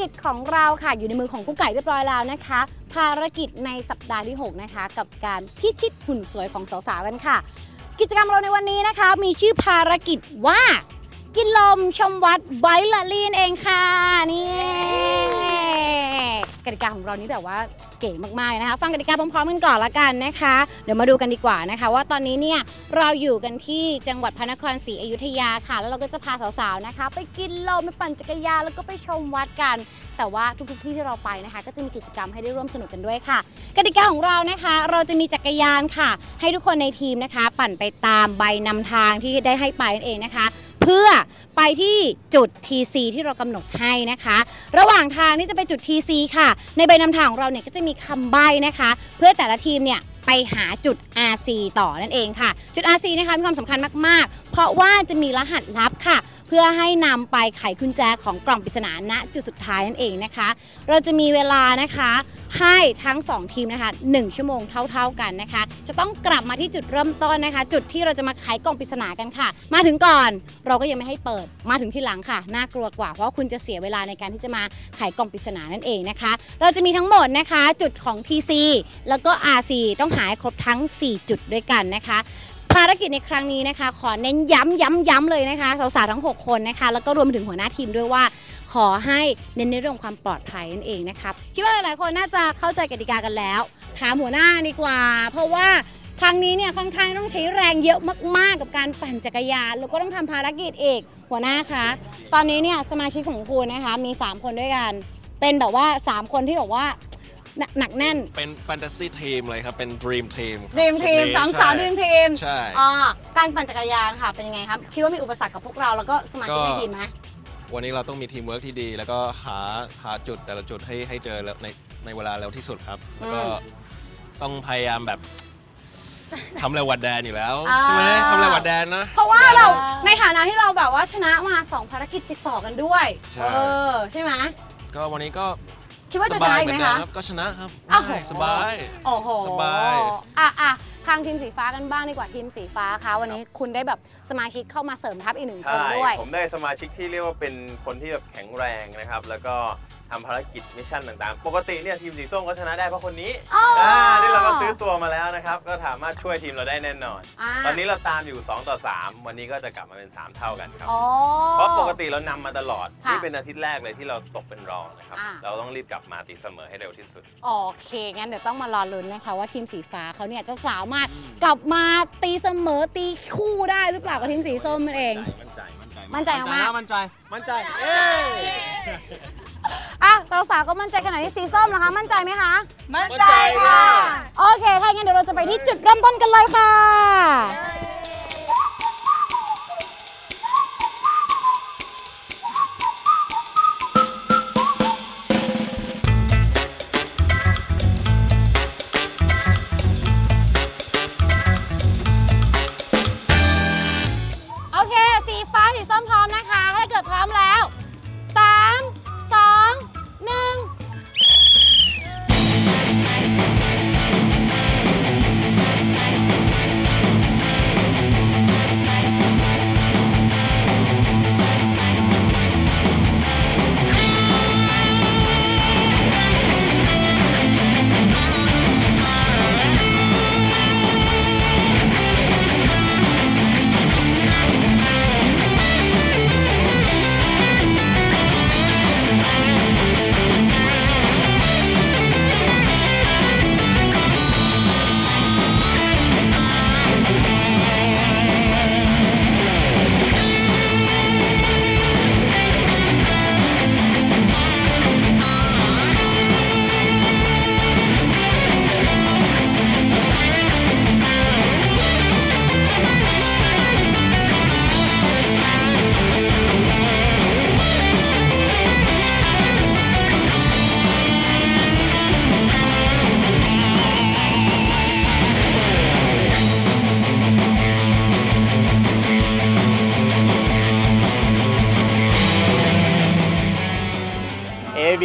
กิจของเราค่ะอยู่ในมือของกุ๊กไก่เรียบร้อยแล้วนะคะ ภารกิจในสัปดาห์ที่ 6 นะคะ กับการพิชิตหุ่นสวยของสาวๆกันค่ะ กิจกรรมเราในวันนี้นะคะ มีชื่อภารกิจว่า กินลมชมวัดไบละลีนเองค่ะนี่กติกาของเรานี้แบบว่า เก๋มากๆนะคะ ฟังกติกาพร้อมๆกันก่อนละกันนะคะ เดี๋ยวมาดูกันดีกว่านะคะ ว่าตอนนี้เนี่ยเราอยู่กันที่จังหวัดพระนครศรีอยุธยาค่ะ แล้วเราก็จะพาสาวๆนะคะ ไปกินลมไปปั่นจักรยานแล้วก็ไปชมวัดกัน แต่ว่าทุกๆที่ที่เราไปนะคะ ก็จะมีกิจกรรมให้ได้ร่วมสนุกกันด้วยค่ะ กติกาของเรานะคะ เราจะมีจักรยานค่ะ ให้ทุกคนในทีมนะคะ ปั่นไปตามใบนำทางที่ได้ให้ไปนั่นเองนะคะ พื่อไปที่จุด TC ที่เรากำหนดให้นะคะ ระหว่างทางที่จะไปจุด TC ค่ะ ในใบนำทางของเราเนี่ยก็จะมีคำใบ้นะคะ เพื่อแต่ละทีมเนี่ยไปหาจุด RC ต่อนั่นเองค่ะ จุด RC นะคะมีความสำคัญมาก ๆ เพราะว่าจะมีรหัสลับค่ะ เพื่อให้นำไปไขกุญแจของกล่องปริศนาณจุดสุดท้ายนั่นเองนะคะ เราจะมีเวลานะคะให้ทั้ง 2 ทีมนะคะ1ชั่วโมงเท่า ๆกันนะคะ จะต้องกลับมาที่จุดเริ่มต้นนะคะ จุดที่เราจะมาไขกล่องปริศนากันค่ะ มาถึงก่อนเราก็ยังไม่ให้เปิดมาถึงที่หลังค่ะ น่ากลัวกว่า เพราะคุณจะเสียเวลาในการที่จะมาไขกล่องปริศนานั่นเองนะคะ เราจะมีทั้งหมดนะคะ จุดของ TC แล้วก็ RC ต้องหาให้ครบทั้ง 4 จุดด้วยกันนะคะ ภารกิจในครั้งนี้นะคะ ขอเน้นย้ำย้ำย้ำเลยนะคะสาวๆทั้ง 6 คนนะคะ แล้วก็รวมถึงหัวหน้าทีมด้วยว่า ขอให้เน้นในเรื่องความปลอดภัยนั่นเองนะครับคิดว่าหลายๆคนน่าจะเข้าใจกติกากันแล้ว ถามหัวหน้าดีกว่า เพราะว่าครั้งนี้เนี่ยค่อนข้างต้องใช้แรงเยอะมากๆ กับการปั่นจักรยานแล้วก็ต้องทำภารกิจอีกหัวหน้าคะตอนนี้เนี่ยสมาชิกของคุณนะคะมี 3 คนด้วยกัน เป็นแบบว่า 3 คนที่บอกว่า หนักหนักแน่น เป็นแฟนตาซีทีมเลยครับ เป็นดรีมทีมดีมทีมสามสาวดีมทีมใช่ อ่าการปั่นจักรยานค่ะเป็นยังไงครับ คิดว่ามีอุปสรรคกับพวกเราแล้วก็สมาชิกในทีมไหมวันนี้เราต้องมีทีมเวิร์กที่ดี แล้วก็หาหาจุดแต่ละจุดให้ให้เจอแล้วในในเวลาเร็วที่สุดครับ แล้วก็ต้องพยายามแบบทำเร็วกวัดแดนอยู่แล้วอ่าใช่ไหมทำเร็วกวัดแดนนะเพราะว่าเราในฐานะที่เราแบบว่าชนะมา2ภารกิจติดต่อกันด้วยใช่เออใช่ไหมก็วันนี้ก็ คิดว่าสจะชบานะยอีกเหมืไหมอนเดิมคะครับก็ชนะครับอ้าว ง่ายสบาย โอ้โหสบาย อะอะทางทีมสีฟ้ากันบ้างดีกว่าทีมสีฟ้าคะวันนี้คุณได้แบบสมาชิกเข้ามาเสริมทัพอีกหนึ่งคนใช่ด้วย ผมได้สมาชิกที่เรียกว่าเป็นคนที่แบบแข็งแรงนะครับ แล้วก็ ทำภารกิจมิชชั่นต่างๆ ปกติเนี่ยทีมสีส้มก็ชนะได้เพราะคนนี้อ๋ออ่อ่านี่เราก็ซื้อตัวมาแล้วนะครับ ก็สามารถช่วยทีมเราได้แน่นอน อ่าตอนนี้เราตามอยู่ 2 ต่อ 3 วันนี้ก็จะกลับมาเป็น 3 เท่ากันครับ อ๋อ เพราะปกติเรานำมาตลอด ค่ะนี่เป็นอาทิตย์แรกเลยที่เราตกเป็นรองนะครับ อ่า เราต้องรีบกลับมาตีเสมอให้เร็วที่สุด โอเค งั้นเดี๋ยวต้องมารอลุ้นนะคะว่าทีมสีฟ้าเขาเนี่ยจะสามารถกลับมาตีเสมอตีคู่ได้หรือเปล่ากับทีมสีส้มนั่นเอง มั่นใจ มั่นใจมาก มั่นใจ มั่นใจ เอ้อะ เราสาวก็มั่นใจขนาดนี้สีส้มนะคะ มั่นใจไหมคะ มั่นใจค่ะ โอเค ถ้าอย่างนั้นเดี๋ยวเราจะไปที่จุดเริ่มต้นกันเลยค่ะ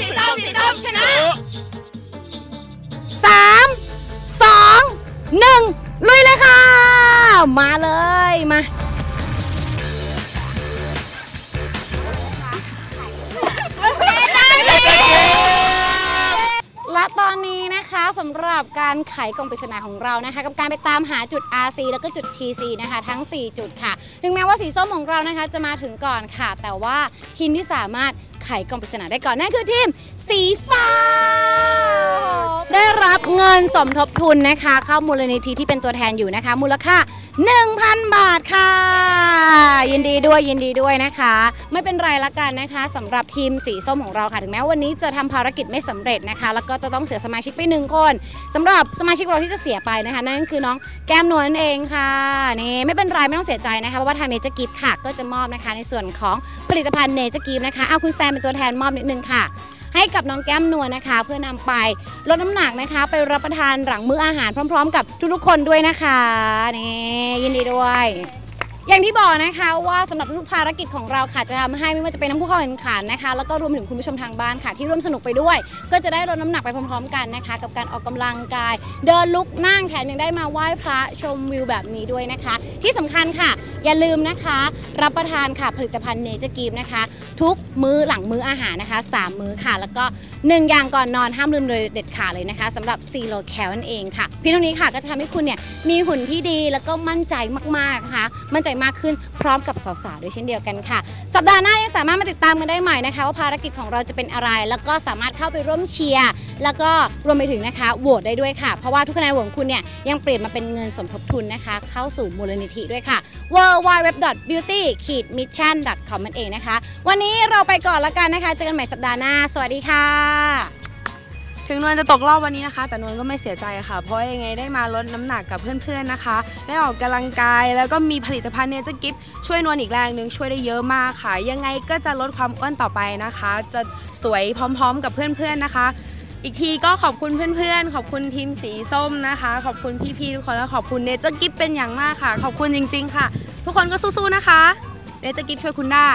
สีส้มชนะสามสองหนึ่งลุยเลยค่ะ มาเลยมาและตอนนี้นะคะสำหรับการไขกล่องปริศนาของเรานะคะ กับการไปตามหาจุด RC แล้วก็จุด TC นะคะ ทั้ง 4 จุดค่ะ ถึงแม้ว่าสีส้มของเรานะคะ จะมาถึงก่อนค่ะ แต่ว่าทีมที่สามารถ ไขกล่องปริศนาได้ก่อนนั่นคือทีมสีฟ้า ได้รับเงินสมทบทุนนะคะ เข้ามูลนิธิที่เป็นตัวแทนอยู่นะคะ มูลค่า 1,000 บาทค่ะ ยินดีด้วยยินดีด้วยนะคะ ไม่เป็นไรละกันนะคะสำหรับทีมสีส้มของเราค่ะ ถึงแม้วันนี้จะทำภารกิจไม่สำเร็จนะคะ แล้วก็จะต้องเสียสมาชิกไปหนึ่งคนสำหรับสมาชิกเราที่จะเสียไปนะคะนั่นก็คือน้องแก้มนวลนั่นเองค่ะนี่ไม่เป็นไรไม่ต้องเสียใจนะคะเพราะว่าทางเนเจอร์กิฟค่ะก็จะมอบนะคะ ในส่วนของผลิตภัณฑ์เนเจอร์กิฟนะคะเอาคุณแซมเป็นตัวแทนมอบนิดนึงค่ะ ให้กับน้องแก้มนวลนะคะ เพื่อนำไปลดน้ำหนักนะคะ ไปรับประทานหลังมื้ออาหารพร้อม ๆ กับทุกๆคนด้วยนะคะนี่ยินดีด้วย อย่างที่บอกนะคะว่าสำหรับทุกภารกิจของเราค่ะจะทำให้ไม่ว่าจะเป็นทั้งผู้เข้าแข่งขันนะคะ แล้วก็รวมถึงคุณผู้ชมทางบ้านค่ะ ที่ร่วมสนุกไปด้วย ก็จะได้ลดน้ำหนักไปพร้อม ๆ กันนะคะ กับการออกกำลังกาย เดินลุกนั่งแถมยังได้มาไหว้พระชมวิวแบบนี้ด้วยนะคะ ที่สำคัญค่ะ อย่าลืมนะคะ รับประทานค่ะผลิตภัณฑ์เนเจอร์กีมนะคะ ทุกมื้อหลังมื้ออาหารนะคะ 3 มื้อค่ะ แล้วก็ 1 อย่างก่อนนอนห้ามลืมเลยเด็ดขาดเลยนะคะสำหรับซีโรแคลนั่นเองค่ะเพียงเท่านี้ค่ะก็จะทำให้คุณเนี่ยมีหุ่นที่ดีแล้วก็มั่นใจมากๆนะคะมั่นใจมากขึ้นพร้อมกับสาวๆด้วยเช่นเดียวกันค่ะ สัปดาห์หน้ายังสามารถมาติดตามกันได้ใหม่นะคะว่าภารกิจของเราจะเป็นอะไร แล้วก็สามารถเข้าไปร่วมเชียร์แล้วก็รวมไปถึงนะคะโหวตได้ด้วยค่ะ เพราะว่าทุกคะแนนโหวตของคุณเนี่ยยังเปลี่ยนมาเป็นเงินสมทบทุนนะคะ เข้าสู่มูลนิธิด้วยค่ะ w w w beauty mission com นั่นเองนะคะ วันนี้เราไปก่อนแล้วกันนะคะเจอกันใหม่สัปดาห์หน้า สวัสดีค่ะ ถึงนวลจะตกรอบวันนี้นะคะ แต่นวลก็ไม่เสียใจค่ะ เพราะยังไงได้มาลดน้ำหนักกับเพื่อนๆนะคะ ได้ออกกำลังกายแล้วก็มีผลิตภัณฑ์เนเจอร์กิฟช่วยนวลอีกแรงหนึ่งช่วยได้เยอะมากค่ะ ยังไงก็จะลดความอ้วนต่อไปนะคะ จะสวยพร้อมๆ กับเพื่อนๆนะคะ อีกทีก็ขอบคุณเพื่อนๆ ขอบคุณทีมสีส้มนะคะ ขอบคุณพี่ๆทุกคนแล้วขอบคุณเนเจอร์กิฟเป็นอย่างมากค่ะ ขอบคุณจริง ๆ ค่ะ ทุกคนก็สู้ๆนะคะเนเจอร์กิฟช่วยคุณได้